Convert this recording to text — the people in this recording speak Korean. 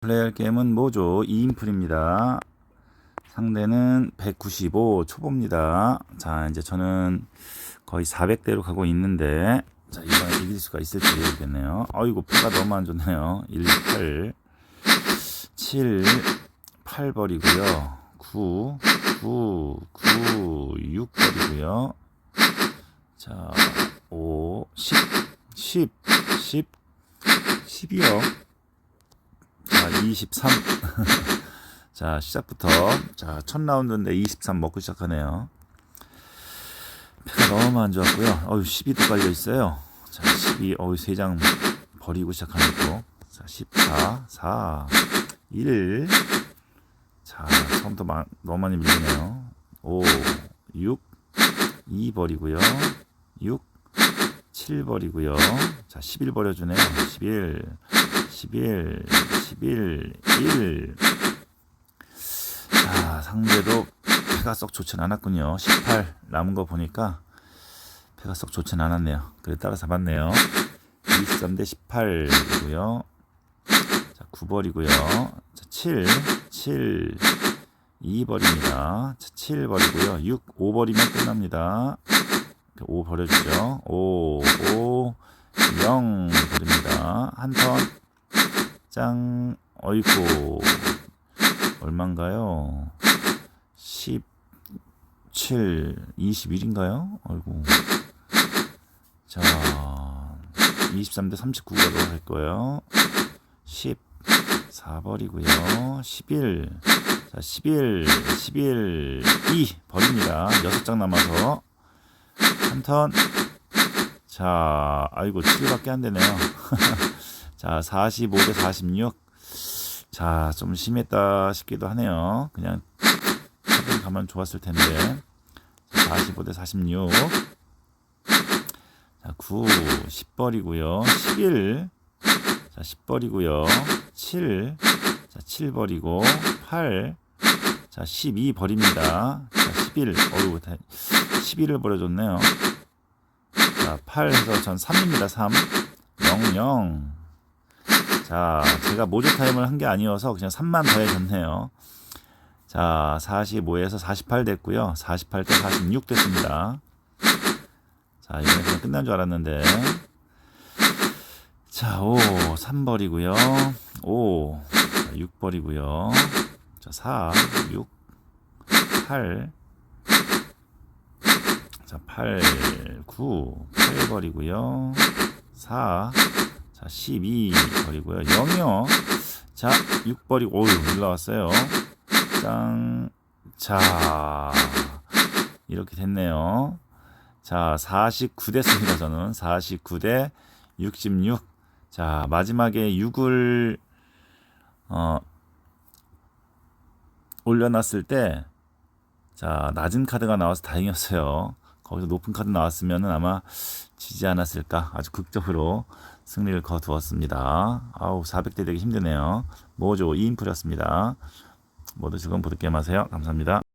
플레이할 게임은 뭐죠? 2인풀입니다. 상대는 195 초보입니다. 자, 이제 저는 거의 400대로 가고 있는데, 자, 이번에 이길 수가 있을지 모르겠네요. 아이고, 패가 너무 안 좋네요. 1, 8, 7, 8 버리고요. 9, 9, 9, 6 버리고요. 자, 5, 10, 10, 10, 10이요. 자, 23. 자, 시작부터. 자, 첫 라운드인데 23 먹고 시작하네요. 패가 너무 안 좋았고요. 어유 12도 깔려 있어요. 자, 12, 어유 3장 버리고 시작하는 거. 자, 14, 4, 1. 자, 처음부터 마, 너무 많이 밀리네요. 5, 6, 2 버리고요. 6, 7 버리고요. 자, 11 버려주네요. 11, 11, 11, 1. 자, 상대도 패가 썩 좋진 않았군요. 18 남은 거 보니까 패가 썩 좋진 않았네요. 그래 따라 잡았네요. 23대 18이고요. 자, 9 버리고요. 자, 7, 7, 2 버립니다. 자, 7 버리고요. 6, 5 버리면 끝납니다. 5 버려주죠. 5, 5, 0 버립니다. 한 턴. 짱. 어이구. 얼만가요? 17, 21인가요? 아이고. 자, 23대 39가 들어갈 거예요. 10, 4버리고요. 11, 자, 11, 11, 2 버립니다. 6장 남아서. 한 턴. 자, 아이고, 7밖에 안 되네요. 자, 45대 46. 자, 좀 심했다 싶기도 하네요. 그냥 차분 가면 좋았을 텐데. 45대 46. 자, 9, 10 버리고요. 11. 자, 10 버리고요. 7. 자, 7 버리고 8. 자, 12 버립니다. 자, 11. 어이구, 11을 버려줬네요. 자, 8 해서 전 3입니다. 3. 0, 0. 자, 제가 모조 타임을 한 게 아니어서 그냥 3만 더 해줬네요. 자, 45에서 48 됐고요. 48 대 46 됐습니다. 자, 이번에 그냥 끝난 줄 알았는데. 자, 5, 3 버리고요. 5, 자, 6 버리고요. 자, 4, 6, 8. 자, 8, 9, 8 버리고요. 4, 자, 12 버리고요. 0이요. 자, 6 버리고, 오유, 올라왔어요. 짱. 자, 이렇게 됐네요. 자, 49 됐습니다, 저는. 49대 66. 자, 마지막에 6을, 어, 올려놨을 때, 자, 낮은 카드가 나와서 다행이었어요. 거기서 높은 카드 나왔으면 아마 지지 않았을까. 아주 극적으로 승리를 거두었습니다. 아우, 400대 되기 힘드네요. 모조 2인풀이었습니다. 모두 즐거운 보드게임 하세요. 감사합니다.